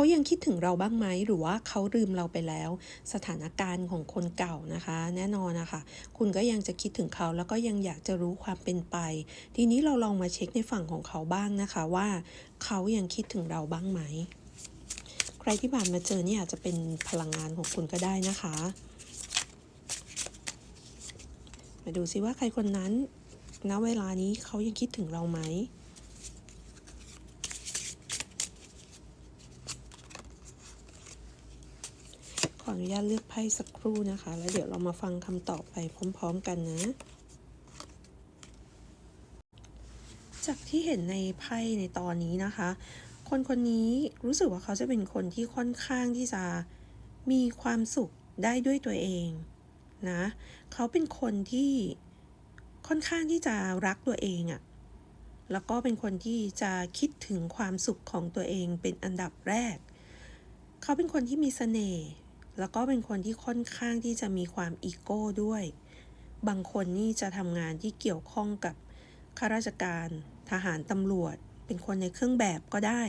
เขายังคิดถึงเราบ้างไหมหรือว่าเขาลืมเราไปแล้ว สถานการณ์ของคนเก่านะคะ แน่นอนนะคะ คุณก็ยังจะคิดถึงเขาแล้วก็ยังอยากจะรู้ความเป็นไป ทีนี้เราลองมาเช็คในฝั่งของเขาบ้างนะคะว่า เขายังคิดถึงเราบ้างไหม ใครที่ผ่านมาเจอนี่อาจจะเป็นพลังงานของคุณก็ได้นะคะ มาดูซิว่าใครคนนั้นณเวลานี้เขายังคิดถึงเราไหม ออนุญาตเลือกไพ่สักครู่นะคะ แล้วเดี๋ยวเรามาฟังคำตอบไปพร้อม ๆ กันนะ จากที่เห็นในไพ่ในตอนนี้นะคะ คนคนนี้รู้สึกว่าเขาจะเป็นคนที่ค่อนข้างที่จะมีความสุขได้ด้วยตัวเองนะ เขาเป็นคนที่ค่อนข้างที่จะรักตัวเองอะ่ะ แล้วก็เป็นคนที่จะคิดถึงความสุขของตัวเองเป็นอันดับแรก เขาเป็นคนที่มีเสน่ห์ แล้วก็เป็นคนที่ค่อนข้างที่จะมีความอีโก้ด้วย บางคนนี่จะทำงานที่เกี่ยวข้องกับข้าราชการ ทหารตำรวจ เป็นคนในเครื่องแบบก็ได้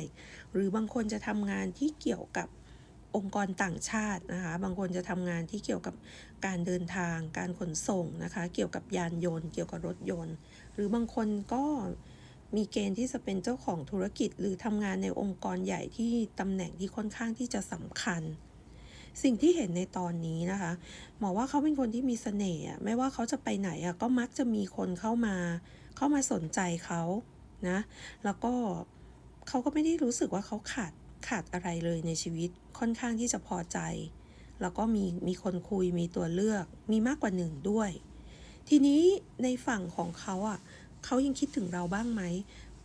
หรือบางคนจะทำงานที่เกี่ยวกับองค์กรต่างชาตินะคะ บางคนจะทำงานที่เกี่ยวกับการเดินทาง การขนส่งนะคะ เกี่ยวกับยานยนต์ เกี่ยวกับรถยนต์ หรือบางคนก็มีเกณฑ์ที่จะเป็นเจ้าของธุรกิจ หรือทำงานในองค์กรใหญ่ที่ตำแหน่งที่ค่อนข้างที่จะสำคัญ สิ่งที่เห็นในตอนนี้นะคะหมอว่าเขาเป็นคนที่มีเสน่ห์ไม่ว่าเขาจะไปไหนอะก็มักจะมีคนเข้ามา เข้ามาสนใจเขานะ แล้วก็เขาก็ไม่ได้รู้สึกว่าเขาขาดขาดอะไรเลยในชีวิตค่อนข้างที่จะพอใจ แล้วก็มีมีคนคุยมีตัวเลือก มีมากกว่าหนึ่งด้วย ทีนี้ในฝั่งของเขาอะเขายังคิดถึงเราบ้างไหม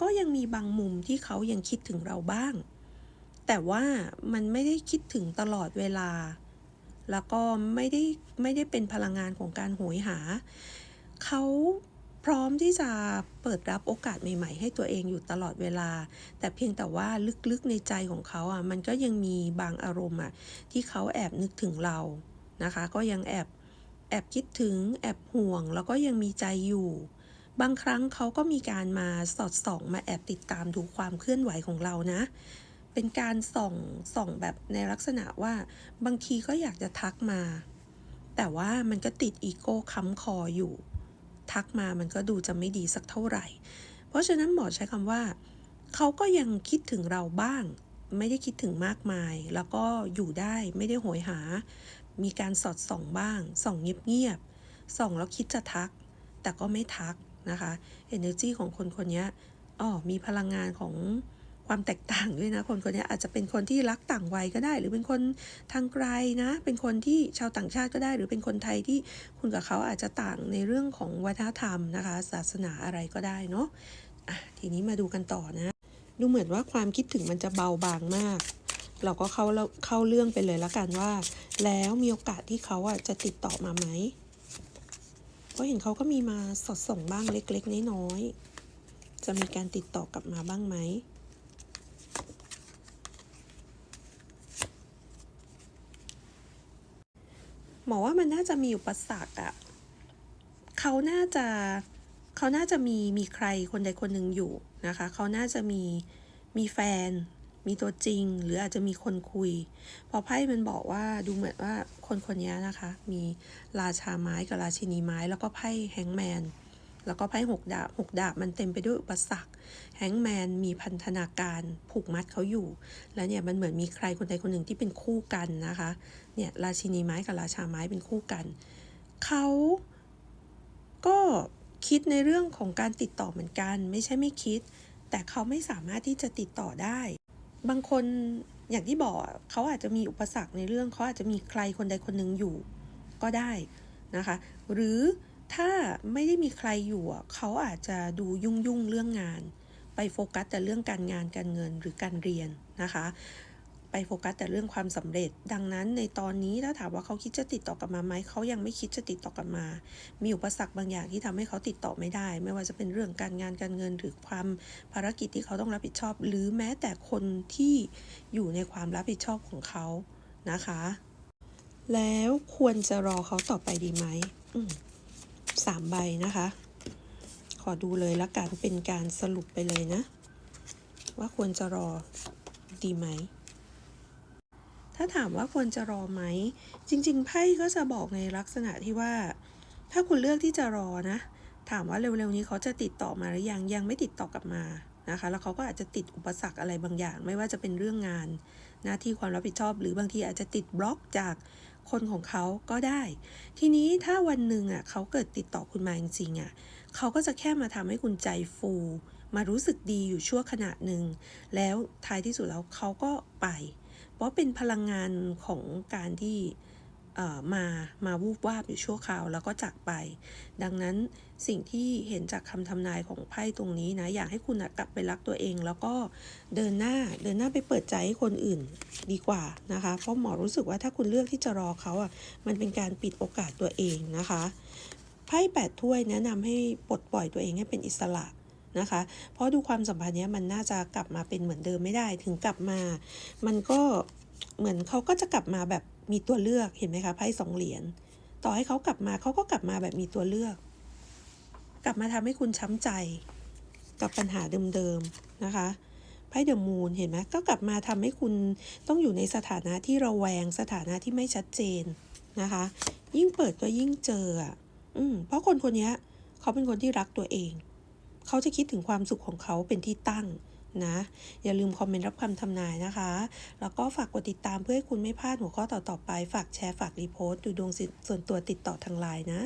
ก็ยังมีบางมุมที่เขายังคิดถึงเราบ้าง แต่ว่ามันไม่ได้คิดถึงตลอดเวลา แล้วก็ไม่ได้ไม่ได้เป็นพลังงานของการโหยหา เขาพร้อมที่จะเปิดรับโอกาสใหม่ ๆ ให้ตัวเองอยู่ตลอดเวลา แต่เพียงแต่ว่าลึกๆในใจของเขาอะมันก็ยังมีบางอารมณ์อะที่เขาแอบนึกถึงเรานะคะ ก็ยังแอบแอบคิดถึงแอบห่วง แล้วก็ยังมีใจอยู่ บางครั้งเขาก็มีการมาสอดส่อง มาแอบติดตามดูความเคลื่อนไหวของเรานะ เป็นการส่องส่องแบบในลักษณะว่าบางทีก็อยากจะทักมา แต่ว่ามันก็ติดอีโก้ค้ำคออยู่ ทักมามันก็ดูจะไม่ดีสักเท่าไหร่ เพราะฉะนั้นหมอใช้คำว่า เขาก็ยังคิดถึงเราบ้าง ไม่ได้คิดถึงมากมาย แล้วก็อยู่ได้ไม่ได้โหยหา มีการสอดส่องบ้าง ส่องเงียบๆส่องแล้วคิดจะทัก แต่ก็ไม่ทักนะคะ energy ของคนคนนี้อ๋อมีพลังงานของ ความแตกต่างด้วยนะ คนคนนี้อาจจะเป็นคนที่รักต่างวัยก็ได้ หรือเป็นคนทางไกลนะ เป็นคนที่ชาวต่างชาติก็ได้ หรือเป็นคนไทยที่คุณกับเขาอาจจะต่างในเรื่องของวัฒนธรรมนะคะ ศาสนาอะไรก็ได้เนาะอะทีนี้มาดูกันต่อนะ ดูเหมือนว่าความคิดถึงมันจะเบาบางมากเราก็เข้าเข้าเรื่องไปเลยละกันว่า แล้วมีโอกาสที่เขาอะจะติดต่อมาไหมเพราเห็นเขาก็มีมาสอดส่องบ้างเล็ก ๆ น้อยๆจะมีการติดต่อกลับมาบ้างไหม หมอว่ามันน่าจะมีอุปสรรคอะเขาน่าจะเขาน่าจะมีมีใครคนใดคนหนึ่งอยู่นะคะ เขาน่าจะมีมีแฟน มีตัวจริง หรืออาจจะมีคนคุย พอไพ่มันบอกว่าดูเหมือนว่าคนคนนี้นะคะ มีราชาไม้กับราชินีไม้ แล้วก็ไพ่แฮงแมน แล้วก็ไพ่หกดาบหกดาบมันเต็มไปด้วยอุปสรรคแฮงแมนมีพันธนาการผูกมัดเขาอยู่ แล้วเนี่ยมันเหมือนมีใครคนใดคนหนึ่งที่เป็นคู่กันนะคะเนี่ยราชินีไม้กับราชาไม้เป็นคู่กัน เขาก็คิดในเรื่องของการติดต่อเหมือนกัน ไม่ใช่ไม่คิด แต่เขาไม่สามารถที่จะติดต่อได้ บางคนอย่างที่บอกเขาอาจจะมีอุปสรรคในเรื่องเขาอาจจะมีใครคนใดคนหนึ่งอยู่ก็ได้นะคะ หรือ ถ้าไม่ได้มีใครอยู่เขาอาจจะดูยุ่งยุ่งเรื่องงาน ไปโฟกัสแต่เรื่องการงานการเงินหรือการเรียนนะคะ ไปโฟกัสแต่เรื่องความสำเร็จ ดังนั้นในตอนนี้ถ้าถามว่าเขาคิดจะติดต่อกลับมาไหมเขายังไม่คิดจะติดต่อกลับมา มีอุปสรรคบางอย่างที่ทำให้เขาติดต่อไม่ได้ ไม่ว่าจะเป็นเรื่องการงานการเงินหรือความภารกิจที่เขาต้องรับผิดชอบ หรือแม้แต่คนที่อยู่ในความรับผิดชอบของเขานะคะ แล้วควรจะรอเขาต่อไปดีไหมม 3 ใบนะคะ ขอดูเลยละกันเป็นการสรุปไปเลยนะ ว่าควรจะรอดีไหม ถ้าถามว่าควรจะรอไหม จริง ๆ ไพ่ก็จะบอกในลักษณะที่ว่า ถ้าคุณเลือกที่จะรอนะ ถามว่าเร็วๆนี้เขาจะติดต่อมาหรือยังยังไม่ติดต่อกลับมานะคะ แล้วเขาก็อาจจะติดอุปสรรคอะไรบางอย่าง ไม่ว่าจะเป็นเรื่องงาน หน้าที่ความรับผิดชอบ หรือบางทีอาจจะติดบล็อกจาก คนของเขาก็ได้ ทีนี้ถ้าวันหนึ่งอะเขาเกิดติดต่อคุณมาจริงๆอะเขาก็จะแค่มาทำให้คุณใจฟู มารู้สึกดีอยู่ชั่วขณะหนึ่ง แล้วท้ายที่สุดแล้วเขาก็ไป เพราะเป็นพลังงานของการที่ มามาวูบวาบอยู่ชั่วคราวแล้วก็จากไป ดังนั้นสิ่งที่เห็นจากคำทำนายของไพ่ตรงนี้นะ อยากให้คุณนะกลับไปรักตัวเอง แล้วก็เดินหน้าเดินหน้าไปเปิดใจให้คนอื่นดีกว่านะคะ เพราะหมอรู้สึกว่าถ้าคุณเลือกที่จะรอเขาอะมันเป็นการปิดโอกาสตัวเองนะคะไพ่แปดถ้วยแนะนำให้ปลดปล่อยตัวเองให้เป็นอิสระนะคะ เพราะดูความสัมพันธ์เนี้ยมันน่าจะกลับมาเป็นเหมือนเดิมไม่ได้ ถึงกลับมา มันก็เหมือนเขาก็จะกลับมาแบบ มีตัวเลือกเห็นไหมคะไพ่สองเหรียญต่อให้เขากลับมาเขาก็กลับมาแบบมีตัวเลือก กลับมาทำให้คุณช้ำใจ กับปัญหาเดิมๆนะคะไพ่เดอะมูนเห็นไหมก็กลับมาทำให้คุณต้องอยู่ในสถานะที่ระแวงสถานะที่ไม่ชัดเจนนะคะ ยิ่งเปิดก็ยิ่งเจออะอืมเพราะคนคนนี้เขาเป็นคนที่รักตัวเอง เขาจะคิดถึงความสุขของเขาเป็นที่ตั้ง นะ อย่าลืมคอมเมนต์รับคำทำนายนะคะ แล้วก็ฝากกดติดตามเพื่อให้คุณไม่พลาดหัวข้อต่อๆไป ฝากแชร์ ฝากรีโพสต์ดูดวงส่วนตัวติดต่อทางไลน์นะ